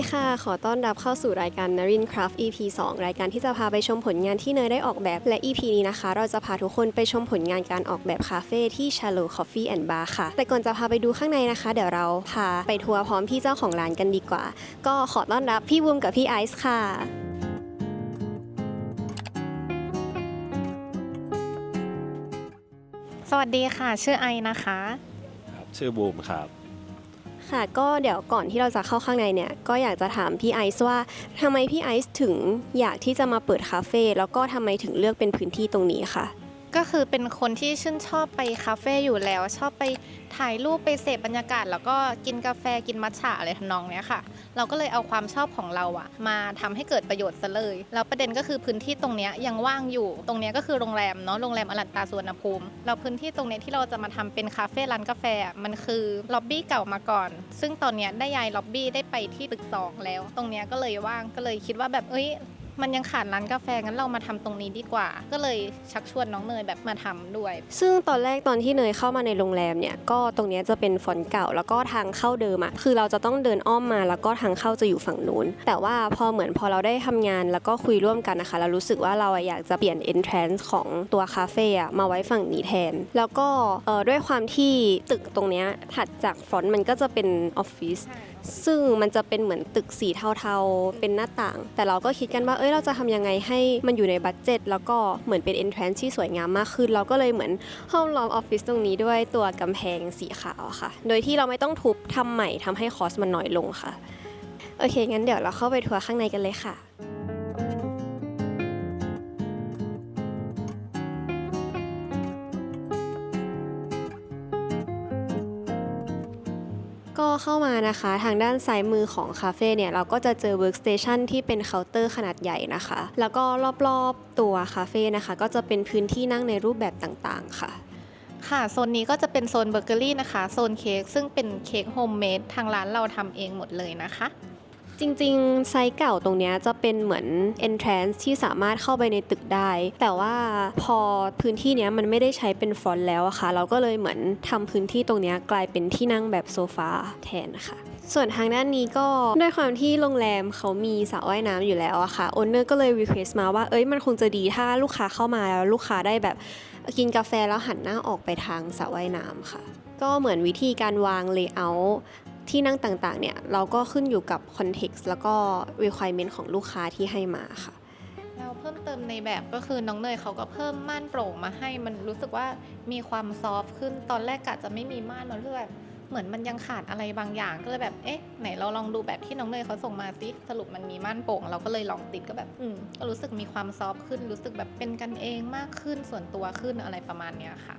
นี่ค่ะ ขอต้อนรับเข้าสู่รายการ Narin Craft EP 2 รายการที่จะพาไปชมผลงานที่เนยได้ออกแบบ และ EP นี้นะคะ เราจะพาทุกคนไปชมผลงานการออกแบบคาเฟ่ที่ Shallow Coffee and Bar ค่ะ แต่ก่อนจะพาไปดูข้างในนะคะ เดี๋ยวเราพาไปทัวร์พร้อมพี่เจ้าของร้านกันดีกว่า ก็ขอต้อนรับพี่บูมกับพี่ไอซ์ค่ะ สวัสดีค่ะ ชื่อไอนะคะ ครับชื่อบูมครับ ค่ะก็เดี๋ยวก่อนที่เราจะเข้าข้างในเนี่ยก็อยากจะถามพี่ไอซ์ว่าทำไมพี่ไอซ์ถึงอยากที่จะมาเปิดคาเฟ่แล้วก็ทำไมถึงเลือกเป็นพื้นที่ตรงนี้ค่ะ ก็คือเป็นคนที่ชื่นชอบไปคาเฟ่อยู่แล้ว ชอบไปถ่ายรูปไปเสพบรรยากาศ แล้วก็กินกาแฟกินมัทฉะอะไรทำนองเนี้ยค่ะ เราก็เลยเอาความชอบของเราอะมาทำให้เกิดประโยชน์ซะเลย แล้วประเด็นก็คือพื้นที่ตรงเนี้ยยังว่างอยู่ ตรงเนี้ยก็คือโรงแรมเนาะโรงแรมอลันตาสวนภูมิ เราพื้นที่ตรงเนี้ยที่เราจะมาทำเป็นคาเฟ่ร้านกาแฟมันคือล็อบบี้เก่ามาก่อน ซึ่งตอนเนี้ยได้ย้ายล็อบบี้ได้ไปที่ตึกสองแล้ว ตรงเนี้ยก็เลยว่างก็เลยคิดว่าแบบเอ้ย มันยังขาดร้านกาแฟงั้นเรามาทำตรงนี้ดีกว่า ก็เลยชักชวนน้องเนยแบบมาทำด้วย ซึ่งตอนแรกตอนที่เนยเข้ามาในโรงแรมเนี่ยก็ตรงนี้จะเป็นฟอนต์เก่าแล้วก็ทางเข้าเดิมอะคือเราจะต้องเดินอ้อมมาแล้วก็ทางเข้าจะอยู่ฝั่งนู้นแต่ว่าพอเหมือนพอเราได้ทำงานแล้วก็คุยร่วมกันนะคะเรารู้สึกว่าเราอยากจะเปลี่ยน entrance ของตัวคาเฟ่อะมาไว้ฝั่งนี้แทน แล้วก็ด้วยความที่ตึกตรงเนี้ยถัดจากฟอนต์มันก็จะเป็นออฟฟิศ ซึ่งมันจะเป็นเหมือนตึกสีเทาๆ เป็นหน้าต่าง แต่เราก็คิดกันว่า เอ้ย เราจะทำยังไงให้มันอยู่ในบัตเจ็ต แล้วก็เหมือนเป็น entrance ที่สวยงามมากขึ้น เราก็เลยเหมือนห้องล้อมออฟฟิศตรงนี้ด้วยตัวกำแพงสีขาวค่ะ โดยที่เราไม่ต้องทุบทำใหม่ทำให้คอสมันน้อยลงค่ะ โอเค งั้นเดี๋ยวเราเข้าไปทัวร์ข้างในกันเลยค่ะ ก็เข้ามานะคะทางด้านซ้ายมือของคาเฟ่เนี่ยเราก็จะเจอเวิร์กสเตชันที่เป็นเคาน์เตอร์ขนาดใหญ่นะคะ แล้วก็รอบๆตัวคาเฟ่นะคะ ก็จะเป็นพื้นที่นั่งในรูปแบบต่างๆค่ะค่ะโซนนี้ก็จะเป็นโซนเบเกอรี่นะคะ โซนเค้กซึ่งเป็นเค้กโฮมเมดทางร้านเราทำเองหมดเลยนะคะ จริงๆ ไซต์เก่าตรงนี้จะเป็นเหมือน entrance ที่สามารถเข้าไปในตึกได้ แต่ว่าพอพื้นที่นี้มันไม่ได้ใช้เป็นฟอนต์แล้วอะค่ะ เราก็เลยเหมือนทำพื้นที่ตรงนี้กลายเป็นที่นั่งแบบโซฟาแทนค่ะส่วนทางด้านนี้ก็ด้วยความที่โรงแรมเขามีสระว่ายน้ำอยู่แล้วอะค่ะโอนเนอร์ก็เลยรีเควสมาว่าเอ้ยมันคงจะดีถ้าลูกค้าเข้ามาแล้วลูกค้าได้แบบกินกาแฟแล้วหันหน้าออกไปทางสระว่ายน้ำค่ะ ก็เหมือนวิธีการวางเลเยอร์ ที่นั่งต่างๆเนี่ยเราก็ขึ้นอยู่กับคอนเท็กซ์แล้วก็ requirement ของลูกค้าที่ให้มาค่ะแล้วเพิ่มเติมในแบบก็คือน้องเนยเขาก็เพิ่มม่านโปร่งมาให้ มันรู้สึกว่ามีความซอฟต์ขึ้นตอนแรกกะจะไม่มีม่านมันคือแบบเหมือนมันยังขาดอะไรบางอย่างก็เลยแบบเอ๊ะไหนเราลองดูแบบที่น้องเนยเขาส่งมาสิสรุปมันมีม่านโปร่ง เราก็เลยลองติดก็แบบอืมก็รู้สึกมีความซอฟต์ขึ้น รู้สึกแบบเป็นกันเองมากขึ้นส่วนตัวขึ้นอะไรประมาณเนี้ยค่ะ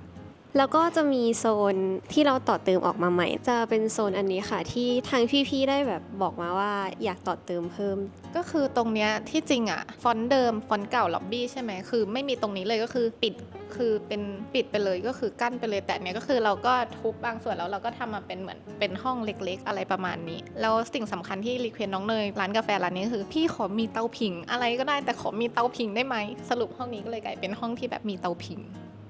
แล้วก็จะมีโซนที่เราต่อเติมออกมาใหม่ จะเป็นโซนอันนี้ค่ะ ที่ทางพี่ๆได้แบบบอกมาว่าอยากต่อเติมเพิ่ม ก็คือตรงเนี้ยที่จริงอะฟอนต์เดิมฟอนต์เก่าล็อบบี้ใช่ไหมคือไม่มีตรงนี้เลยก็คือปิดคือเป็นปิดไปเลยก็คือกั้นไปเลยแต่เนี้ยก็คือเราก็ทุบบางส่วนแล้วเราก็ทำมาเป็นเหมือนเป็นห้องเล็กๆ อะไรประมาณนี้ แล้วสิ่งสำคัญที่รีเควสน้องเนยร้านกาแฟร้านนี้คือ พี่ขอมีเตาผิงอะไรก็ได้แต่ขอมีเตาผิงได้ไหมสรุปห้องนี้ก็เลยกลายเป็นห้องที่แบบมีเตาผิง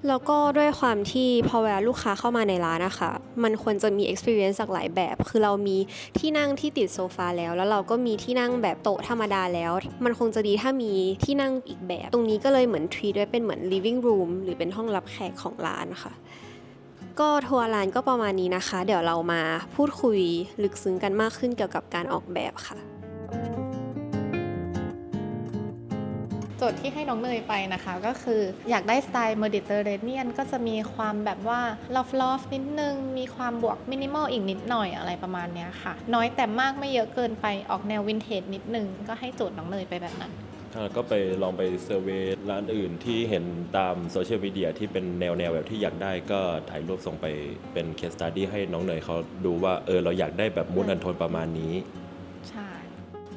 แล้วก็ด้วยความที่พอเวลาลูกค้าเข้ามาในร้านนะคะ มันควรจะมี experience จากหลายแบบ คือเรามีที่นั่งที่ติดโซฟาแล้ว แล้วเราก็มีที่นั่งแบบโต๊ะธรรมดาแล้ว มันคงจะดีถ้ามีที่นั่งอีกแบบ ตรงนี้ก็เลยเหมือนทรีด้วยเป็นเหมือน living room หรือเป็นห้องรับแขกของร้านค่ะ ก็ทัวร์ร้านก็ประมาณนี้นะคะ เดี๋ยวเรามาพูดคุยลึกซึ้งกันมากขึ้นเกี่ยวกับการออกแบบค่ะ จทย์ที่ให้น้องเนยไปนะคะ ก็คืออยากได้สไตล์เมดิเตอร์เรเนียนก็จะมีความแบบว่าลอฟลอฟนิดนึง มีความบวกมินิมอลอีกนิดหน่อยอะไรประมาณเนี้ยค่ะ น้อยแต่มากไม่เยอะเกินไปออกแนววินเทจนิดนึง ก็ให้โจทย์น้องเนยไปแบบนั้นก็ไปลองไปเซอร์เวยร้านอื่นที่เห็นตามโซเชียลมีเดียที่เป็นแนวแนวแบบที่อยากได้ก็ถ่ายรูปส่งไปเป็นเคสตัดดี้ให้น้องเนยเขาดูว่าเออเราอยากได้แบบมูดอันโทนประมาณนี้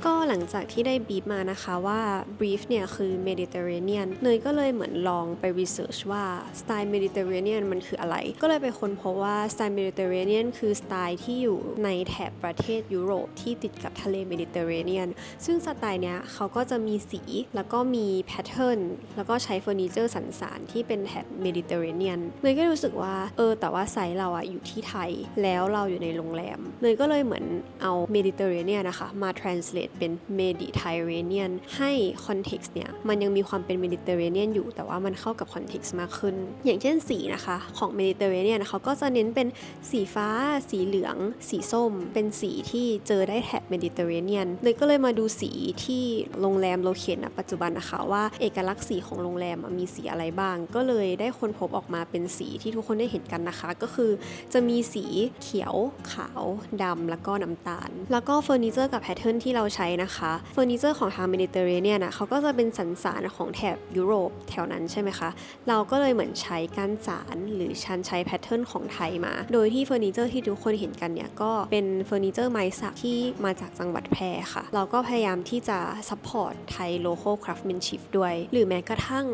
ก็หลังจากที่ได้บีฟมานะคะว่าบรีฟเนี่ยคือ Mediterranean เนยก็เลยเหมือนลองไป research ว่าสไตล์ Mediterranean มันคืออะไร ก็เลยไปค้นพบว่าสไตล์ Mediterranean คือสไตล์ที่อยู่ในแถบประเทศยุโรปที่ติดกับทะเล Mediterranean ซึ่งสไตล์เนี้ยเขาก็จะมีสีแล้วก็มีแพทเทิร์นแล้วก็ใช้เฟอร์นิเจอร์สันสานที่เป็นแถบ Mediterranean เนยก็รู้สึกว่าเออแต่ว่าไซส์เราอะอยู่ที่ไทยแล้วเราอยู่ในโรงแรมเนยก็เลยเหมือนเอา Mediterranean นะคะมา translate เป็น Mediterranean ให้ context เนี่ยมันยังมีความเป็น Mediterranean อยู่ แต่ว่ามันเข้ากับ context มากขึ้น อย่างเช่นสีนะคะของ Mediterranean เขาก็จะเน้นเป็นสีฟ้า สีเหลือง สีส้ม เป็นสีที่เจอได้แถบ Mediterranean เลยก็เลยมาดูสีที่โรงแรมโลเคชณปัจจุบันนะคะว่าเอกลักษณ์สีของโรงแรมมีสีอะไรบ้าง ก็เลยได้ค้นพบออกมาเป็นสีที่ทุกคนได้เห็นกันนะคะ ก็คือจะมีสีเขียวขาวดำแล้วก็น้ำตาล แล้วก็เฟอร์นิเจอร์กับแพทเทิร์นที่เราใช้นะคะเฟอร์นิเจอร์ของทางเมดิเตอร์เรเนียนะเขาก็จะเป็นสันสานของแถบยุโรปแถวนั้นใช่ไหมคะ เราก็เลยเหมือนใช้การสารหรือชันใช้แพทเทิร์นของไทยมา โดยที่เฟอร์นิเจอร์ที่ทุกคนเห็นกันเนี่ยก็เป็นเฟอร์นิเจอร์ไม้สักที่มาจากจังหวัดแพร่ค่ะ เราก็พยายามที่จะซัพพอร์ตไทยโลโก้คราฟต์แมนชิพด้วย หรือแม้กระทั่ง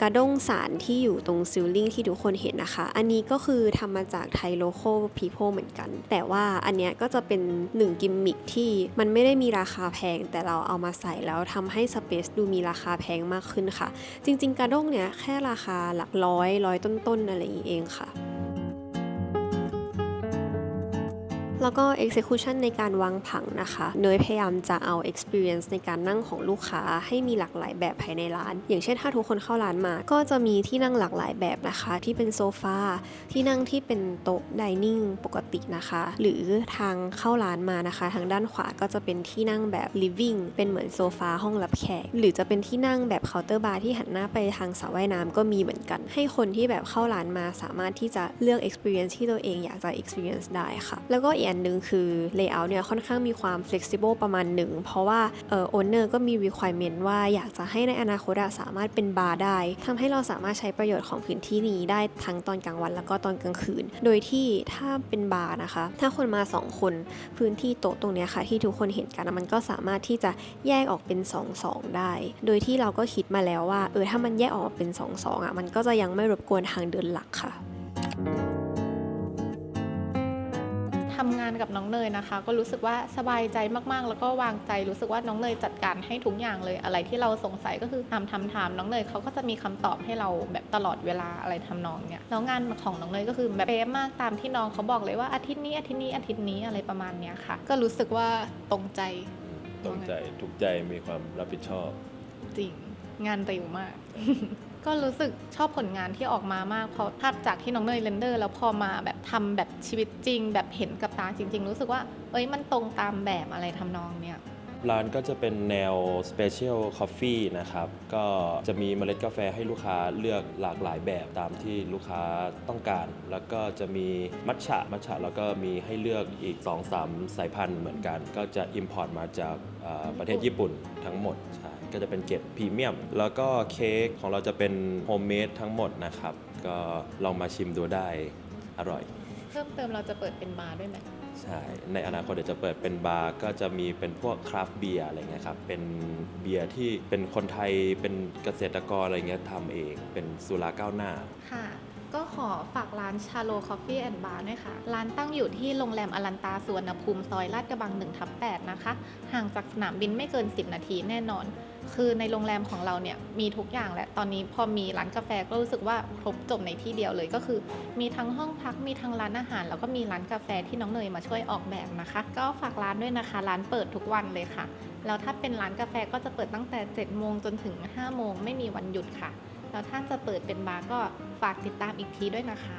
กระด้งสารที่อยู่ตรงซิลลิงที่ทุกคนเห็นนะคะ อันนี้ก็คือทำมาจากไทยโลโก้พีโพเหมือนกัน แต่ว่าอันเนี้ยก็จะเป็นหนึ่งกิมมิคที่มันไม่ได้มีราคาแพง แต่เราเอามาใส่แล้วทำให้สเปซดูมีราคาแพงมากขึ้นค่ะ จริง ๆ กระด้งเนี่ยแค่ราคาหลักร้อยร้อยต้นๆอะไรอย่างนี้เองค่ะ แล้วก็ execution ในการวางผังนะคะเนยพยายามจะเอา experience ในการนั่งของลูกค้าให้มีหลากหลายแบบภายในร้าน อย่างเช่นถ้าทุกคนเข้าร้านมา ก็จะมีที่นั่งหลากหลายแบบนะคะ ที่เป็นโซฟาที่นั่งที่เป็นโต๊ะ dining ปกตินะคะ หรือทางเข้าร้านมานะคะ ทางด้านขวาก็จะเป็นที่นั่งแบบ living เป็นเหมือนโซฟาห้องรับแขก หรือจะเป็นที่นั่งแบบเคาน์เตอร์บาร์ที่หันหน้าไปทางสระว่ายน้ำก็มีเหมือนกัน ให้คนที่แบบเข้าร้านมาสามารถที่จะเลือก experience ที่ตัวเองอยากจะ experience ได้ค่ะ แล้วก็อีกอันหนึ่งคือ layout เนี่ยค่อนข้างมีความ flexible ประมาณหนึ่ง เพราะว่าเอ่อ owner ก็มี requirement ว่าอยากจะให้ในอนาคตสามารถเป็นบาร์ได้ทำให้เราสามารถใช้ประโยชน์ของพื้นที่นี้ได้ทั้งตอนกลางวันแล้วก็ตอนกลางคืน โดยที่ถ้าเป็นบาร์นะคะ ถ้าคนมา 2 คนพื้นที่โต๊ะตรงเนี้ยค่ะ ที่ทุกคนเห็นกันมันก็สามารถที่จะแยกออกเป็น 2 2 ได้ โดยที่เราก็คิดมาแล้วว่าเออถ้ามันแยกออกมาเป็น 2 2อะมันก็จะยังไม่รบกวนทางเดินหลักค่ะ ทำงานกับน้องเนยนะคะ ก็รู้สึกว่าสบายใจมากๆ แล้วก็วางใจรู้สึกว่าน้องเนยจัดการให้ทุกอย่างเลยอะไรที่เราสงสัยก็คือถามถามถามน้องเนยเขาก็จะมีคำตอบให้เราแบบตลอดเวลาอะไรทำนองเนี้ยแล้วงานของน้องเนยก็คือแบบเป๊ะมากตามที่น้องเขาบอกเลยว่าอาทิตย์นี้อาทิตย์นี้อาทิตย์นี้อะไรประมาณเนี้ยค่ะ ก็รู้สึกว่าตรงใจตรงใจถูกใจมีความรับผิดชอบ จริงงานเร็วมาก ก็รู้สึกชอบผลงานที่ออกมามากเพราะภาพจากที่น้องเนยเรนเดอร์ แล้วพอมาแบบทำแบบชีวิตจริง แบบเห็นกับตาจริง ๆ รู้สึกว่า เอ้ยมันตรงตามแบบอะไรทำนองเนี้ยร้านก็จะเป็นแนว Special Coffee นะครับ ก็จะมีเมล็ดกาแฟให้ลูกค้าเลือกหลากหลายแบบตามที่ลูกค้าต้องการ แล้วก็จะมีมัทฉะมัทฉะแล้วก็มีให้เลือกอีก 2-3สายพันธุ์เหมือนกัน ก็จะ Import มาจากประเทศญี่ปุ่นทั้งหมดใช่ ก็จะเป็นเกรดพรีเมียม แล้วก็เค้กของเราจะเป็นโฮมเมดทั้งหมดนะครับ ก็ลองมาชิมดูได้อร่อย เพิ่มเติมเราจะเปิดเป็นบาร์ด้วยไหมใช่ ในอนาคตเดี๋ยวจะเปิดเป็นบาร์ก็จะมีเป็นพวกคราฟต์เบียร์อะไรเงี้ยครับ เป็นเบียร์ที่เป็นคนไทยเป็นเกษตรกรอะไรเงี้ยทำเอง เป็นสุราก้าวหน้า ค่ะ ก็ขอฝากร้านชาโลคอฟฟี่แอนด์บาร์ด้วยค่ะ ร้านตั้งอยู่ที่โรงแรมอลันตาสุวรรณภูมิซอยลาดกระบัง1ทับ8นะคะ ห่างจากสนามบินไม่เกิน 10 นาทีแน่นอน คือในโรงแรมของเราเนี่ยมีทุกอย่างและตอนนี้พอมีร้านกาแฟก็รู้สึกว่าครบจบในที่เดียวเลยก็คือ มีทั้งห้องพักมีทั้งร้านอาหาร แล้วก็มีร้านกาแฟที่น้องเนยมาช่วยออกแบบนะคะ ก็ฝากร้านด้วยนะคะ ร้านเปิดทุกวันเลยค่ะแล้วถ้าเป็นร้านกาแฟก็จะเปิดตั้งแต่7โมงจนถึง5โมงไม่มีวันหยุดค่ะแล้วถ้าจะเปิดเป็นบาร์ก็ฝากติดตามอีกทีด้วยนะคะ